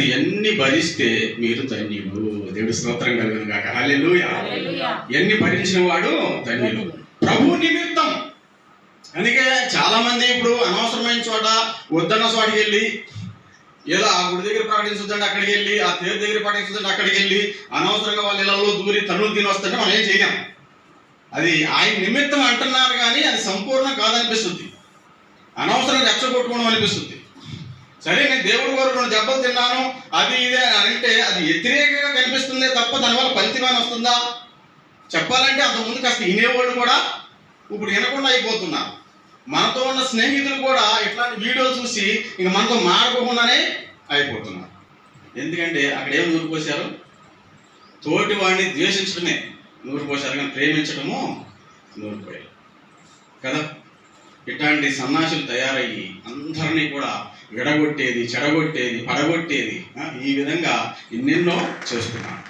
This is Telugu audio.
అది ఎన్ని భరిస్తే మీరు ధన్యుడు దేవుడి స్తోత్రం కలుగును హల్లెలూయా. హల్లెలూయా. ఎన్ని భరించిన వాడు ధన్యుడు ప్రభు నిమిత్తం. అందుకే చాలా మంది ఇప్పుడు అనవసరమైన చోట వద్దన్న చోటకి వెళ్ళి ఏదో ఆ గుడి దగ్గర ప్రకటించుదండి అక్కడికి వెళ్ళి ఆ తేరు దగ్గర ప్రకటించుదండి అక్కడికి వెళ్ళి అనవసరంగా వాళ్ళ ఇళ్ళలో దూరి తనులు తిని వస్తుంటే మనం ఏం చేయలేం. అది ఆయన నిమిత్తం అంటున్నారు కానీ అది సంపూర్ణం కాదనిపిస్తుంది. అనవసరంగా రెచ్చగొట్టుకోవడం అనిపిస్తుంది. సరే నేను దేవుడి గారు రెండు దెబ్బలు తిన్నాను. అది ఇదే అని అంటే అది వ్యతిరేకంగా కనిపిస్తుందే తప్ప దానివల్ల ఫలితమని వస్తుందా? చెప్పాలంటే అంతకుముందు కాస్త వినేవాళ్ళు కూడా ఇప్పుడు వినకుండా అయిపోతున్నారు. మనతో ఉన్న స్నేహితులు కూడా ఇట్లాంటి వీడియోలు చూసి ఇంక మనతో మారకోకుండానే అయిపోతున్నారు. ఎందుకంటే అక్కడ ఏం నూరుకోశారు తోటి వాడిని ద్వేషించడమే నూరుకోశారు కానీ ప్రేమించడము నూరిపోయారు. కదా? ఇట్లాంటి సన్నాసులు తయారయ్యి అందరినీ కూడా విడగొట్టేది చెడగొట్టేది పడగొట్టేది ఈ విధంగా ఎన్నెన్నో చేస్తున్నారు.